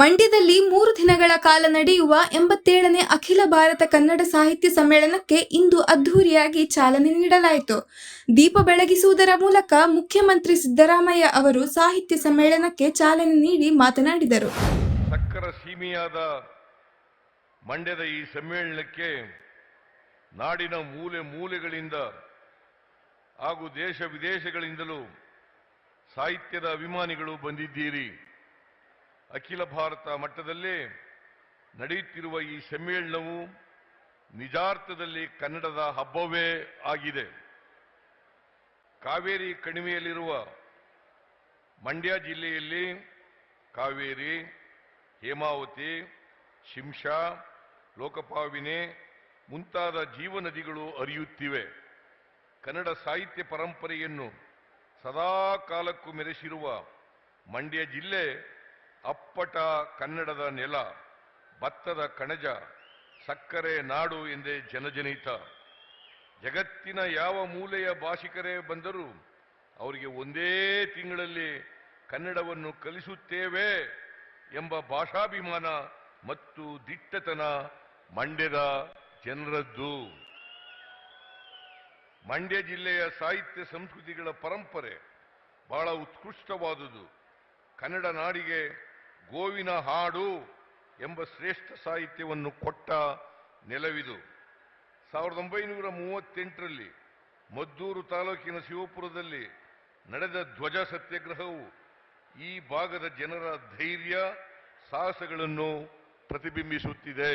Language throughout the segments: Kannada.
ಮಂಡ್ಯದಲ್ಲಿ ಮೂರು ದಿನಗಳ ಕಾಲ ನಡೆಯುವ ಎಂಬತ್ತೇಳನೇ ಅಖಿಲ ಭಾರತ ಕನ್ನಡ ಸಾಹಿತ್ಯ ಸಮ್ಮೇಳನಕ್ಕೆ ಇಂದು ಅದ್ಧೂರಿಯಾಗಿ ಚಾಲನೆ ನೀಡಲಾಯಿತು. ದೀಪ ಬೆಳಗಿಸುವುದರ ಮೂಲಕ ಮುಖ್ಯಮಂತ್ರಿ ಸಿದ್ದರಾಮಯ್ಯ ಅವರು ಸಾಹಿತ್ಯ ಸಮ್ಮೇಳನಕ್ಕೆ ಚಾಲನೆ ನೀಡಿ ಮಾತನಾಡಿದರು. ಸಕ್ಕರ ಸೀಮೆಯಾದ ಮಂಡ್ಯದ ಈ ಸಮ್ಮೇಳನಕ್ಕೆ ನಾಡಿನ ಮೂಲೆ ಮೂಲೆಗಳಿಂದ ಹಾಗೂ ದೇಶ ವಿದೇಶಗಳಿಂದಲೂ ಸಾಹಿತ್ಯದ ಅಭಿಮಾನಿಗಳು ಬಂದಿದ್ದೀರಿ. ಅಖಿಲ ಭಾರತ ಮಟ್ಟದಲ್ಲಿ ನಡೆಯುತ್ತಿರುವ ಈ ಸಮ್ಮೇಳನವು ನಿಜಾರ್ಥದಲ್ಲಿ ಕನ್ನಡದ ಹಬ್ಬವೇ ಆಗಿದೆ. ಕಾವೇರಿ ಕಣಿವೆಯಲ್ಲಿರುವ ಮಂಡ್ಯ ಜಿಲ್ಲೆಯಲ್ಲಿ ಕಾವೇರಿ, ಹೇಮಾವತಿ, ಶಿಂಷಾ, ಲೋಕಪಾವಿನಿ ಮುಂತಾದ ಜೀವನದಿಗಳು ಅರಿಯುತ್ತಿವೆ ಕನ್ನಡ ಸಾಹಿತ್ಯ ಪರಂಪರೆಯನ್ನು ಸದಾ ಕಾಲಕ್ಕೂ ಮೆರೆಸಿರುವ ಮಂಡ್ಯ ಜಿಲ್ಲೆ ಅಪ್ಪಟ ಕನ್ನಡದ ನೆಲ, ಭತ್ತದ ಕಣಜ, ಸಕ್ಕರೆ ನಾಡು ಎಂದೇ ಜನಜನಿತ. ಜಗತ್ತಿನ ಯಾವ ಮೂಲೆಯ ಭಾಷಿಕರೇ ಬಂದರೂ ಅವರಿಗೆ ಒಂದೇ ತಿಂಗಳಲ್ಲಿ ಕನ್ನಡವನ್ನು ಕಲಿಸುತ್ತೇವೆ ಎಂಬ ಭಾಷಾಭಿಮಾನ ಮತ್ತು ದಿಟ್ಟತನ ಮಂಡ್ಯದ ಜನರದ್ದು. ಮಂಡ್ಯ ಜಿಲ್ಲೆಯ ಸಾಹಿತ್ಯ ಸಂಸ್ಕೃತಿಗಳ ಪರಂಪರೆ ಬಹಳ ಉತ್ಕೃಷ್ಟವಾದುದು. ಕನ್ನಡ ನಾಡಿಗೆ ಗೋವಿನ ಹಾಡು ಎಂಬ ಶ್ರೇಷ್ಠ ಸಾಹಿತ್ಯವನ್ನು ಕೊಟ್ಟ ನೆಲವಿದು. ಸಾವಿರದ ಒಂಬೈನೂರ ಮೂವತ್ತೆಂಟರಲ್ಲಿ ಮದ್ದೂರು ತಾಲೂಕಿನ ಶಿವಪುರದಲ್ಲಿ ನಡೆದ ಧ್ವಜ ಸತ್ಯಾಗ್ರಹವು ಈ ಭಾಗದ ಜನರ ಧೈರ್ಯ, ಸಾಹಸಗಳನ್ನು ಪ್ರತಿಬಿಂಬಿಸುತ್ತಿದೆ.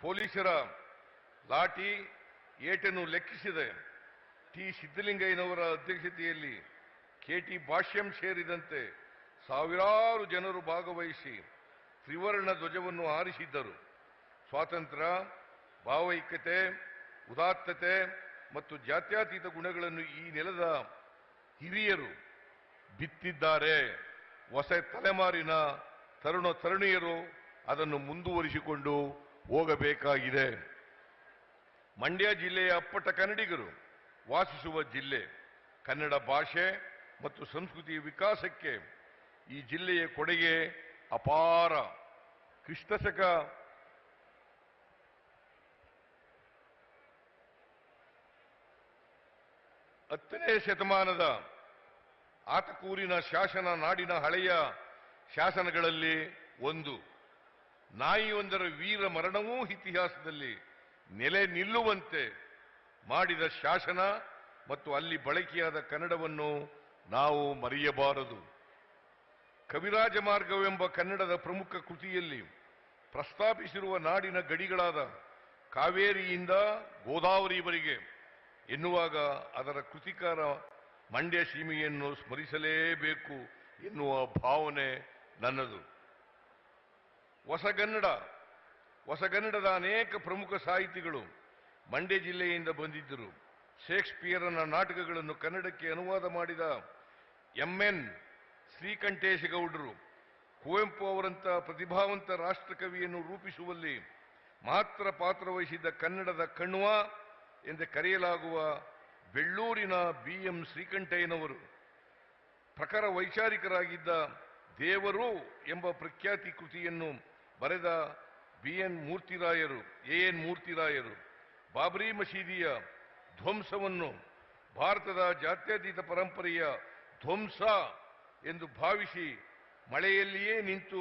ಪೊಲೀಸರ ಲಾಠಿ ಏಟನ್ನು ಲೆಕ್ಕಿಸಿದೆ ಟಿ ಸಿದ್ದಲಿಂಗಯ್ಯನವರ ಅಧ್ಯಕ್ಷತೆಯಲ್ಲಿ ಕೆಟಿ ಭಾಷ್ಯಂ ಸೇರಿದಂತೆ ಸಾವಿರಾರು ಜನರು ಭಾಗವಹಿಸಿ ತ್ರಿವರ್ಣ ಧ್ವಜವನ್ನು ಹಾರಿಸಿದ್ದರು. ಸ್ವಾತಂತ್ರ್ಯ, ಭಾವೈಕ್ಯತೆ, ಉದಾತ್ತತೆ ಮತ್ತು ಜಾತ್ಯಾತೀತ ಗುಣಗಳನ್ನು ಈ ನೆಲದ ಹಿರಿಯರು ಬಿತ್ತಿದ್ದಾರೆ. ಹೊಸ ತಲೆಮಾರಿನ ತರುಣ ತರುಣಿಯರು ಅದನ್ನು ಮುಂದುವರಿಸಿಕೊಂಡು ಹೋಗಬೇಕಾಗಿದೆ. ಮಂಡ್ಯ ಜಿಲ್ಲೆಯ ಅಪ್ಪಟ ಕನ್ನಡಿಗರು ವಾಸಿಸುವ ಜಿಲ್ಲೆ ಕನ್ನಡ ಭಾಷೆ ಮತ್ತು ಸಂಸ್ಕೃತಿಯ ವಿಕಾಸಕ್ಕೆ ಈ ಜಿಲ್ಲೆಯ ಕೊಡುಗೆ ಅಪಾರ ಕ್ರಿಸ್ತಶಕ ಹತ್ತನೇ ಶತಮಾನದ ಆತಕೂರಿನ ಶಾಸನ ನಾಡಿನ ಹಳೆಯ ಶಾಸನಗಳಲ್ಲಿ ಒಂದು. ನಾಯಿಯೊಂದರ ವೀರ ಮರಣವೂ ಇತಿಹಾಸದಲ್ಲಿ ನೆಲೆ ನಿಲ್ಲುವಂತೆ ಮಾಡಿದ ಶಾಸನ ಮತ್ತು ಅಲ್ಲಿ ಬಳಕೆಯಾದ ಕನ್ನಡವನ್ನು ನಾವು ಮರೆಯಬಾರದು. ಕವಿರಾಜ ಮಾರ್ಗವೆಂಬ ಕನ್ನಡದ ಪ್ರಮುಖ ಕೃತಿಯಲ್ಲಿ ಪ್ರಸ್ತಾಪಿಸಿರುವ ನಾಡಿನ ಗಡಿಗಳಾದ ಕಾವೇರಿಯಿಂದ ಗೋದಾವರಿವರೆಗೆ ಎನ್ನುವಾಗ ಅದರ ಕೃತಿಕಾರ ಮಂಡ್ಯ ಸೀಮೆಯನ್ನು ಸ್ಮರಿಸಲೇಬೇಕು ಎನ್ನುವ ಭಾವನೆ ನನ್ನದು. ಹೊಸಗನ್ನಡ, ಹೊಸಗನ್ನಡದ ಅನೇಕ ಪ್ರಮುಖ ಸಾಹಿತಿಗಳು ಮಂಡ್ಯ ಜಿಲ್ಲೆಯಿಂದ ಬಂದಿದ್ದರು. ಶೇಕ್ಸ್ಪಿಯರನ ನಾಟಕಗಳನ್ನು ಕನ್ನಡಕ್ಕೆ ಅನುವಾದ ಮಾಡಿದ ಎಂಎನ್ ಗೌಡರು ಕುವೆಂಪು ಅವರಂಥ ಪ್ರತಿಭಾವಂತ ರಾಷ್ಟ್ರಕವಿಯನ್ನು ರೂಪಿಸುವಲ್ಲಿ ಮಾತ್ರ ಪಾತ್ರ ವಹಿಸಿದ್ದ ಕನ್ನಡದ ಕಣ್ವ ಎಂದು ಕರೆಯಲಾಗುವ ಬೆಳ್ಳೂರಿನ ಬಿ ಎಂ ಶ್ರೀಕಂಠಯ್ಯನವರು ಪ್ರಖರ ವೈಚಾರಿಕರಾಗಿದ್ದ ದೇವರು ಎಂಬ ಪ್ರಖ್ಯಾತಿ ಕೃತಿಯನ್ನು ಬರೆದ ಬಿ ಎನ್ ಮೂರ್ತಿರಾಯರು ಎ ಎನ್ ಮೂರ್ತಿರಾಯರು. ಬಾಬರಿ ಮಸೀದಿಯ ಧ್ವಂಸವನ್ನು ಭಾರತದ ಜಾತ್ಯತೀತ ಪರಂಪರೆಯ ಧ್ವಂಸ ಎಂದು ಭಾವಿಸಿ ಮಳೆಯಲ್ಲಿಯೇ ನಿಂತು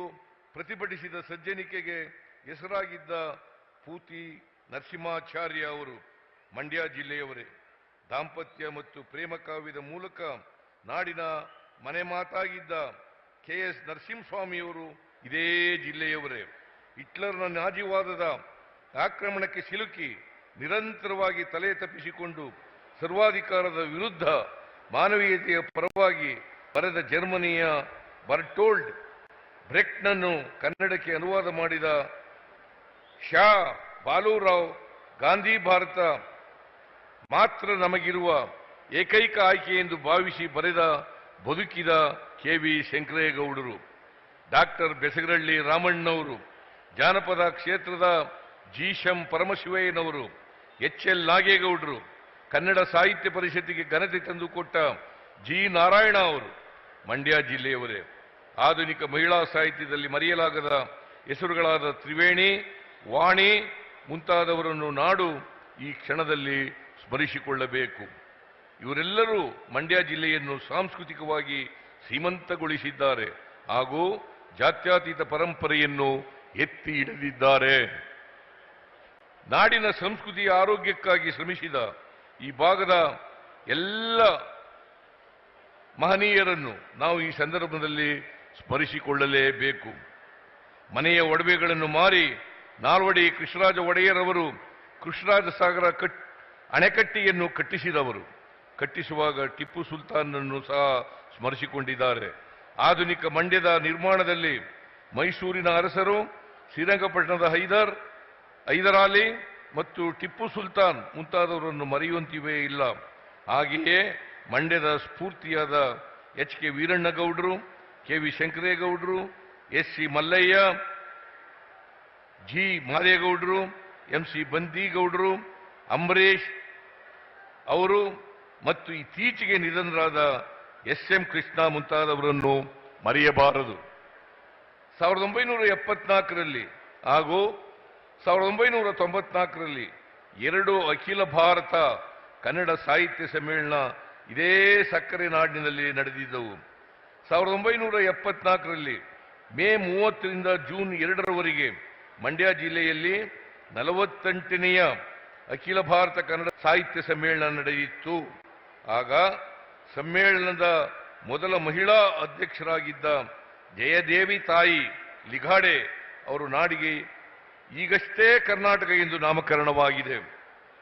ಪ್ರತಿಭಟಿಸಿದ ಸಜ್ಜನಿಕೆಗೆ ಹೆಸರಾಗಿದ್ದ ಪೂತಿ ನರಸಿಂಹಾಚಾರ್ಯ ಅವರು ಮಂಡ್ಯ ಜಿಲ್ಲೆಯವರೇ. ದಾಂಪತ್ಯ ಮತ್ತು ಪ್ರೇಮ ಕಾವ್ಯದ ಮೂಲಕ ನಾಡಿನ ಮನೆ ಮಾತಾಗಿದ್ದ ಕೆ ಎಸ್ ನರಸಿಂಹಸ್ವಾಮಿಯವರು ಇದೇ ಜಿಲ್ಲೆಯವರೇ. ಹಿಟ್ಲರ್ನ ನಾಜಿವಾದದ ಆಕ್ರಮಣಕ್ಕೆ ಸಿಲುಕಿ ನಿರಂತರವಾಗಿ ತಲೆ ತಪ್ಪಿಸಿಕೊಂಡು ಸರ್ವಾಧಿಕಾರದ ವಿರುದ್ಧ ಮಾನವೀಯತೆಯ ಪರವಾಗಿ ಬರೆದ ಜರ್ಮನಿಯ ಬರ್ಟೋಲ್ಡ್ ಬ್ರೆಕ್ಟ್ನನ್ನು ಕನ್ನಡಕ್ಕೆ ಅನುವಾದ ಮಾಡಿದ ಶಾ ಬಾಲೂರಾವ್ ಗಾಂಧಿ ಭಾರತ ಮಾತ್ರ ನಮಗಿರುವ ಏಕೈಕ ಆಯ್ಕೆ ಎಂದು ಭಾವಿಸಿ ಬರೆದ ಬದುಕಿದ ಕೆ ವಿ ಶಂಕರೇಗೌಡರು, ಡಾಕ್ಟರ್ ಬೆಸಗರಳ್ಳಿ ರಾಮಣ್ಣವರು, ಜಾನಪದ ಕ್ಷೇತ್ರದ ಜಿ ಪರಮಶಿವಯ್ಯನವರು, ಎಚ್ ಎಲ್ ನಾಗೇಗೌಡರು, ಕನ್ನಡ ಸಾಹಿತ್ಯ ಪರಿಷತ್ತಿಗೆ ಘನತೆ ತಂದುಕೊಟ್ಟ ಜಿ ನಾರಾಯಣ ಅವರು. ಮಂಡ್ಯ ಜಿಲ್ಲೆಯವರೇ. ಆಧುನಿಕ ಮಹಿಳಾ ಸಾಹಿತ್ಯದಲ್ಲಿ ಮರೆಯಲಾಗದ ಹೆಸರುಗಳಾದ ತ್ರಿವೇಣಿ, ವಾಣಿ ಮುಂತಾದವರನ್ನು ನಾಡು ಈ ಕ್ಷಣದಲ್ಲಿ ಸ್ಮರಿಸಿಕೊಳ್ಳಬೇಕು. ಇವರೆಲ್ಲರೂ ಮಂಡ್ಯ ಜಿಲ್ಲೆಯನ್ನು ಸಾಂಸ್ಕೃತಿಕವಾಗಿ ಶ್ರೀಮಂತಗೊಳಿಸಿದ್ದಾರೆ ಹಾಗೂ ಜಾತ್ಯಾತೀತ ಪರಂಪರೆಯನ್ನು ಎತ್ತಿ ಹಿಡಿದಿದ್ದಾರೆ. ನಾಡಿನ ಸಂಸ್ಕೃತಿಯ ಆರೋಗ್ಯಕ್ಕಾಗಿ ಶ್ರಮಿಸಿದ ಈ ಭಾಗದ ಎಲ್ಲ ಮಹನೀಯರನ್ನು ನಾವು ಈ ಸಂದರ್ಭದಲ್ಲಿ ಸ್ಮರಿಸಿಕೊಳ್ಳಲೇಬೇಕು. ಮನೆಯ ಒಡವೆಗಳನ್ನು ಮಾರಿ ನಾಲ್ವಡಿ ಕೃಷ್ಣರಾಜ ಒಡೆಯರವರು ಕೃಷ್ಣರಾಜ ಸಾಗರ ಕಟ್, ಅಣೆಕಟ್ಟೆಯನ್ನು ಕಟ್ಟಿಸಿದವರು. ಕಟ್ಟಿಸುವಾಗ ಟಿಪ್ಪು ಸುಲ್ತಾನನ್ನು ಸಹ ಸ್ಮರಿಸಿಕೊಂಡಿದ್ದಾರೆ. ಆಧುನಿಕ ಮಂಡ್ಯದ ನಿರ್ಮಾಣದಲ್ಲಿ ಮೈಸೂರಿನ ಅರಸರು, ಶ್ರೀರಂಗಪಟ್ಟಣದ ಹೈದರ್, ಹೈದರಾಲಿ ಮತ್ತು ಟಿಪ್ಪು ಸುಲ್ತಾನ್ ಮುಂತಾದವರನ್ನು ಮರೆಯುವಂತಿವೇ ಇಲ್ಲ. ಹಾಗೆಯೇ ಮಂಡ್ಯದ ಸ್ಫೂರ್ತಿಯಾದ ಎಚ್ ಕೆ ವೀರಣ್ಣಗೌಡರು, ಕೆ ವಿ ಶಂಕರೇಗೌಡರು, ಎಸ್ ಸಿ ಮಲ್ಲಯ್ಯ, ಜಿ ಮಾದೇಗೌಡರು, ಎಂ ಸಿ ಬಂದಿಗೌಡರು, ಅಂಬರೀಷ್ ಅವರು ಮತ್ತು ಇತ್ತೀಚೆಗೆ ನಿಧನರಾದ ಎಸ್ ಎಂ ಕೃಷ್ಣ ಮುಂತಾದವರನ್ನು ಮರೆಯಬಾರದು. ಸಾವಿರದ ಒಂಬೈನೂರ ಎಪ್ಪತ್ನಾಲ್ಕರಲ್ಲಿ ಹಾಗೂ ಸಾವಿರದ ಒಂಬೈನೂರ ತೊಂಬತ್ನಾಲ್ಕರಲ್ಲಿ ಎರಡು ಅಖಿಲ ಭಾರತ ಕನ್ನಡ ಸಾಹಿತ್ಯ ಸಮ್ಮೇಳನ ಇದೇ ಸಕ್ಕರೆ ನಾಡಿನಲ್ಲಿ ನಡೆದಿದ್ದವು. ಸಾವಿರದ ಒಂಬೈನೂರ ಎಪ್ಪತ್ನಾಲ್ಕರಲ್ಲಿ ಮೇ ಮೂವತ್ತರಿಂದ ಜೂನ್ ಎರಡರವರೆಗೆ ಮಂಡ್ಯ ಜಿಲ್ಲೆಯಲ್ಲಿ ನಲವತ್ತೆಂಟನೆಯ ಅಖಿಲ ಭಾರತ ಕನ್ನಡ ಸಾಹಿತ್ಯ ಸಮ್ಮೇಳನ ನಡೆಯಿತ್ತು ಆಗ ಸಮ್ಮೇಳನದ ಮೊದಲ ಮಹಿಳಾ ಅಧ್ಯಕ್ಷರಾಗಿದ್ದ ಜಯದೇವಿ ತಾಯಿ ಲಿಘಾಡೆ ಅವರು ನಾಡಿಗೆ ಈಗಷ್ಟೇ ಕರ್ನಾಟಕ ಎಂದು ನಾಮಕರಣವಾಗಿದೆ.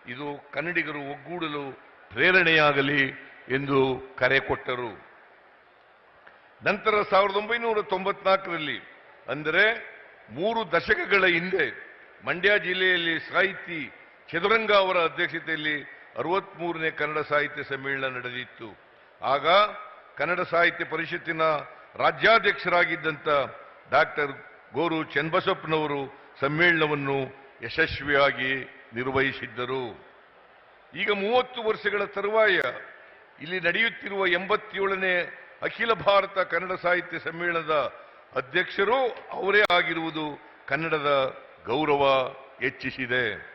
ಇದು ಕನ್ನಡಿಗರು ಒಗ್ಗೂಡಲು ಪ್ರೇರಣೆಯಾಗಲಿ. ಎಂದು ಕರೆ ಕೊಟ್ಟರು. ನಂತರ ಸಾವಿರದ ಒಂಬೈನೂರ ತೊಂಬತ್ನಾಲ್ಕರಲ್ಲಿ, ಅಂದರೆ ಮೂರು ದಶಕಗಳ ಹಿಂದೆ, ಮಂಡ್ಯ ಜಿಲ್ಲೆಯಲ್ಲಿ ಸಾಹಿತಿ ಚದುರಂಗ ಅವರ ಅಧ್ಯಕ್ಷತೆಯಲ್ಲಿ ಅರವತ್ಮೂರನೇ ಕನ್ನಡ ಸಾಹಿತ್ಯ ಸಮ್ಮೇಳನ ನಡೆದಿತ್ತು. ಆಗ ಕನ್ನಡ ಸಾಹಿತ್ಯ ಪರಿಷತ್ತಿನ ರಾಜ್ಯಾಧ್ಯಕ್ಷರಾಗಿದ್ದಂಥ ಡಾಕ್ಟರ್ ಗೋರು ಚನ್ನಬಸಪ್ಪನವರು ಸಮ್ಮೇಳನವನ್ನು ಯಶಸ್ವಿಯಾಗಿ ನಿರ್ವಹಿಸಿದ್ದರು. ಈಗ ಮೂವತ್ತು ವರ್ಷಗಳ ತರುವಾಯ ಇಲ್ಲಿ ನಡೆಯುತ್ತಿರುವ ಎಂಬತ್ತೇಳನೇ ಅಖಿಲ ಭಾರತ ಕನ್ನಡ ಸಾಹಿತ್ಯ ಸಮ್ಮೇಳನದ ಅಧ್ಯಕ್ಷರು ಅವರೇ ಆಗಿರುವುದು ಕನ್ನಡದ ಗೌರವ ಹೆಚ್ಚಿಸಿದೆ.